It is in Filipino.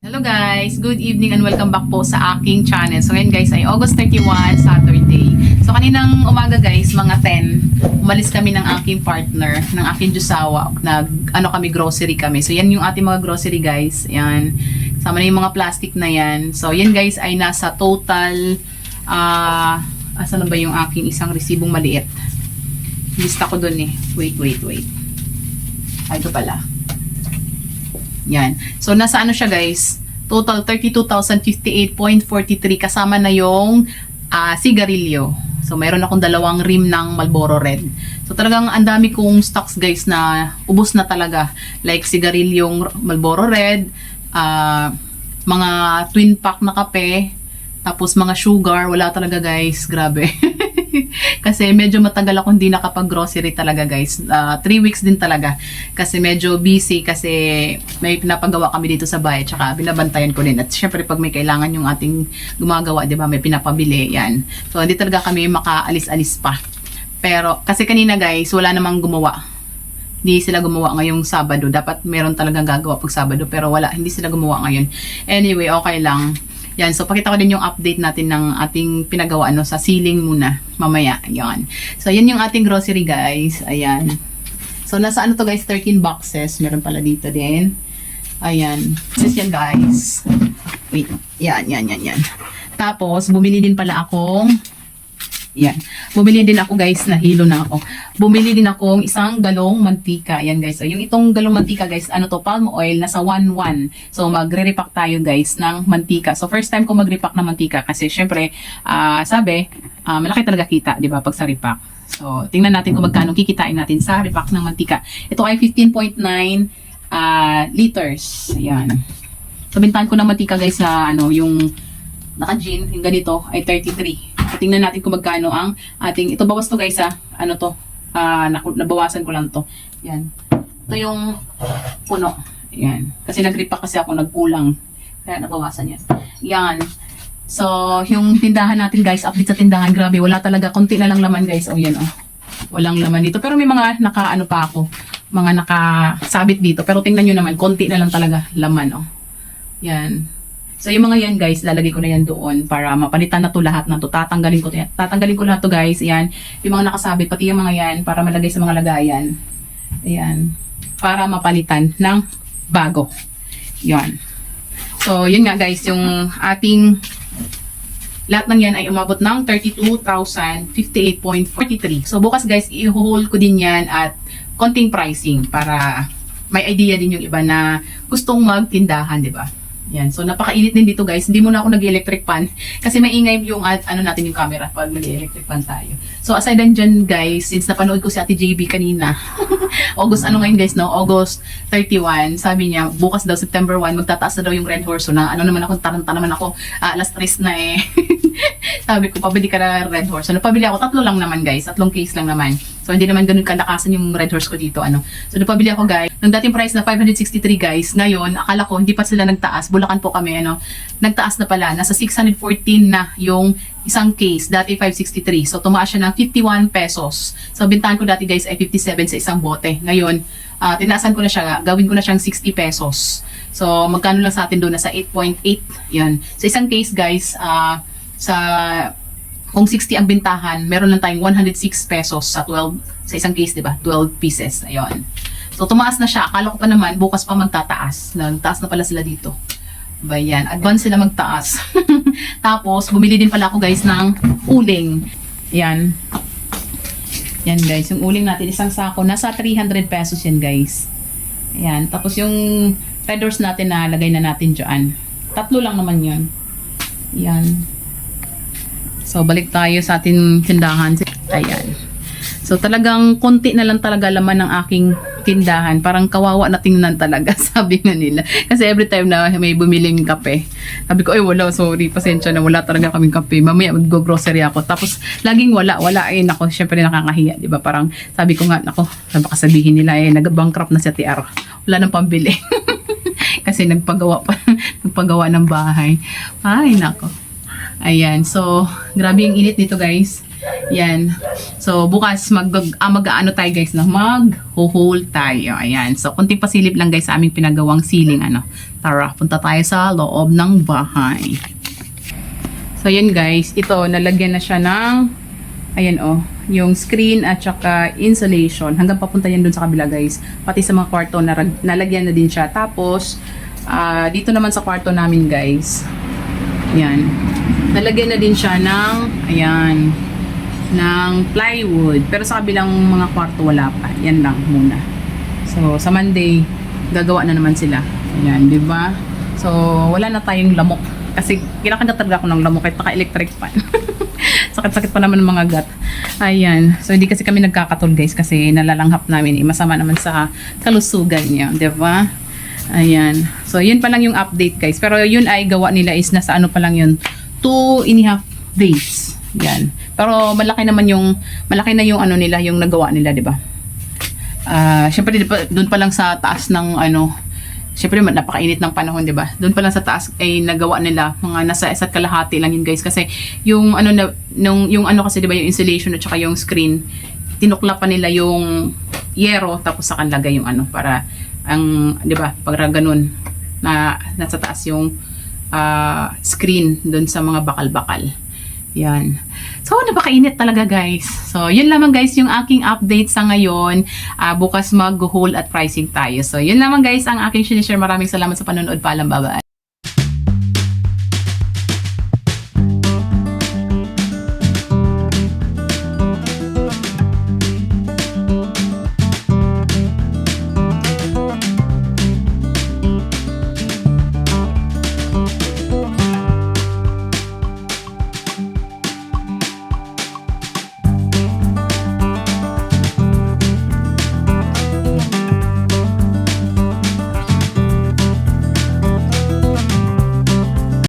Hello guys, good evening and welcome back po sa aking channel. So ngayon guys ay August 31, Saturday. So kaninang umaga guys, mga 10, umalis kami ng aking partner, ng aking Jusawa. Nag, ano kami, grocery kami. So yan yung ating mga grocery guys. Yan. Sama na yung mga plastic na yan. So yan guys ay nasa total, ah, asa na ba yung aking isang resibong maliit? Lista ko dun eh. Wait, wait, wait. Ay, ito pala. Yan. So, nasa ano siya guys? Total 32,058.43 kasama na yung ah, sigarilyo. So, mayroon akong dalawang rim ng Marlboro Red. So, talagang ang dami kong stocks guys na ubos na talaga. Like sigarilyong Marlboro Red, ah, mga twin pack na kape, tapos mga sugar, wala talaga guys. Grabe. Kasi medyo matagal ako hindi nakapag-grocery talaga guys. Uh, three weeks din talaga. Kasi medyo busy kasi may pinapagawa kami dito sa bahay. Tsaka binabantayan ko din. At syempre pag may kailangan yung ating gumagawa, di ba, may pinapabili. Yan. So hindi talaga kami makaalis-alis pa. Pero kasi kanina guys, wala namang gumawa. Hindi sila gumawa ngayong Sabado. Dapat meron talagang gagawa pag Sabado. Pero wala, hindi sila gumawa ngayon. Anyway, okay lang. Yan, so pakita ko din yung update natin ng ating pinagawa ano, sa ceiling muna. Mamaya, yan. So, yan yung ating grocery guys. Ayan. So, nasa ano to guys, 13 boxes. Meron pala dito din. Ayan. This yan guys. Wait. Yan, yan, yan, yan. Tapos, bumili din pala akong yan. Bumili din ako guys, nahilo na ako. Bumili din akong isang galong mantika. Yan guys. So, yung itong galong mantika guys, ano to, palm oil, nasa 1-1. So, magre-repack tayo guys ng mantika. So, first time ko mag-repack ng mantika kasi syempre, ah, sabi, ah, malaki talaga kita, di ba, pag sa repack. So, tingnan natin kung magkano kikitain natin sa repack ng mantika. Ito ay 15.9 ah, liters. Ayan. So, bintahan ko ng mantika guys sa ano, yung naka-gin, yung ganito, ay 33. Tingnan natin kung magkano ang ating, ito bawas to guys ha, ano to, naku- nabawasan ko lang to. Yan. Ito yung puno. Yan. Kasi nag-repack kasi ako, nagkulang. Kaya nabawasan yan. Yan. So, yung tindahan natin guys, update sa tindahan, grabe, wala talaga, konti na lang laman guys. O yan oh. Walang laman dito. Pero may mga naka-ano pa ako, mga nakasabit dito. Pero tingnan nyo naman, konti na lang talaga laman oh. Yan. So yung mga yan guys, lalagay ko na yan doon para mapalitan na to lahat na to. Tatanggalin ko to yan. Tatanggalin ko lahat to guys. Ayan. Yung mga nakasabit, pati yung mga yan para malagay sa mga lagayan. Ayan. Para mapalitan ng bago. Yan. So yun nga guys, yung ating lahat ng yan ay umabot ng 32,058.43. So bukas guys, i-haul ko din yan at konting pricing para may idea din yung iba na gustong magtindahan, di ba? Yan. So, napakainit din dito, guys. Hindi muna ako nag-electric fan. Kasi maingay yung, at, ano natin yung camera pag nag-electric fan tayo. So, aside din dyan, guys, since napanood ko si Ate JB kanina, August, ano ngayon, guys, no? August 31, sabi niya, bukas daw, September 1, magtataas na daw yung Red Horse. So, na, ano naman ako, taranta naman ako, ah, alas 3 na eh. sabi ko, pabili ka na Red Horse. So, napabili ako, tatlo lang naman, guys. Tatlong case lang naman. So, hindi naman ganun kalakasan yung Red Horse ko dito, ano. So, napabili ako, guys. Nung dating price na 563, guys, ngayon, akala ko, hindi pa sila nagtaas. Bulacan po kami, ano. Nagtaas na pala. Nasa 614 na yung isang case. Dati 563. So, tumaas siya ng 51 pesos. So, bintahan ko dati, guys, ay 57 sa isang bote. Ngayon, ah tinaasan ko na siya. Gawin ko na siyang 60 pesos. So, magkano lang sa atin doon? Nasa 8.8. Yan. Sa isang case, guys, ah sa kung 60 ang bintahan, meron lang tayong 106 pesos sa 12 sa isang case, 'di ba? 12 pieces. Ayun. So tumaas na siya. Akala ko pa naman bukas pa magtataas. Nagtaas na pala sila dito. Ba yan, advance sila magtaas. Tapos bumili din pala ako guys ng uling. Yan. Yan guys, yung uling natin isang sako nasa 300 pesos yan guys. Yan, tapos yung feathers natin na lagay na natin diyan. Tatlo lang naman 'yon. Yan. So, balik tayo sa ating tindahan. Ayan. So, talagang konti na lang talaga laman ng aking tindahan. Parang kawawa na tingnan talaga, sabi nga nila. Kasi every time na may bumiling kape, sabi ko, ay wala, sorry, pasensya na, wala talaga kaming kape. Mamaya mag-grocery ako. Tapos, laging wala, wala, eh, nako, syempre nakakahiya, di ba? Parang, sabi ko nga, nako, baka sabihin nila, eh, nag-bankrupt na si TR. Wala nang pambili. Kasi nagpagawa pa, nagpagawa ng bahay. Ay, nako. Ayan, so, grabe yung init dito guys. Yan. So, bukas mag, ah, mag ano tayo guys, no? mag-hole tayo. Ayan. So, kunting pasilip lang guys sa aming pinagawang ceiling. Ano. Tara, punta tayo sa loob ng bahay. So, yun guys. Ito, nalagyan na siya ng, ayan oh, yung screen at saka insulation. Hanggang papunta yan dun sa kabila guys. Pati sa mga kwarto, nalagyan na din siya. Tapos, ah, dito naman sa kwarto namin guys. Yan. Nalagyan na din siya ng, ayan, ng plywood. Pero sa kabilang mga kwarto wala pa. Yan lang muna. So, sa Monday, gagawa na naman sila. Ayan, di ba? So, wala na tayong lamok. Kasi kinakanta talaga ako ng lamok kahit naka-electric fan. Sakit-sakit pa naman mga gat. Ayan. So, hindi kasi kami nagkakatol guys kasi nalalanghap namin. Eh, masama naman sa kalusugan niya. Di ba? Ayan. So, yun pa lang yung update guys. Pero yun ay gawa nila is nasa ano pa lang yun. Two and a half days. Yan. Pero malaki naman yung, malaki na yung ano nila, yung nagawa nila, di ba? Ah, syempre di pa- doon pa lang sa taas ng ano, syempre ma- napakainit ng panahon, 'di ba? Doon pa lang sa taas ay nagawa nila mga nasa isa't kalahati lang yun, guys, kasi yung ano na nung yung ano kasi 'di ba yung insulation at saka yung screen, tinukla pa nila yung yero tapos sa lagay yung ano para ang 'di ba? Pag ganun na nasa taas yung ah, screen doon sa mga bakal-bakal. Yan. So, napakainit talaga guys. So, yun lamang guys yung aking update sa ngayon. Ah, bukas mag-haul at pricing tayo. So, yun lamang guys ang aking sinishare. Maraming salamat sa panonood. Paalam, bye-bye.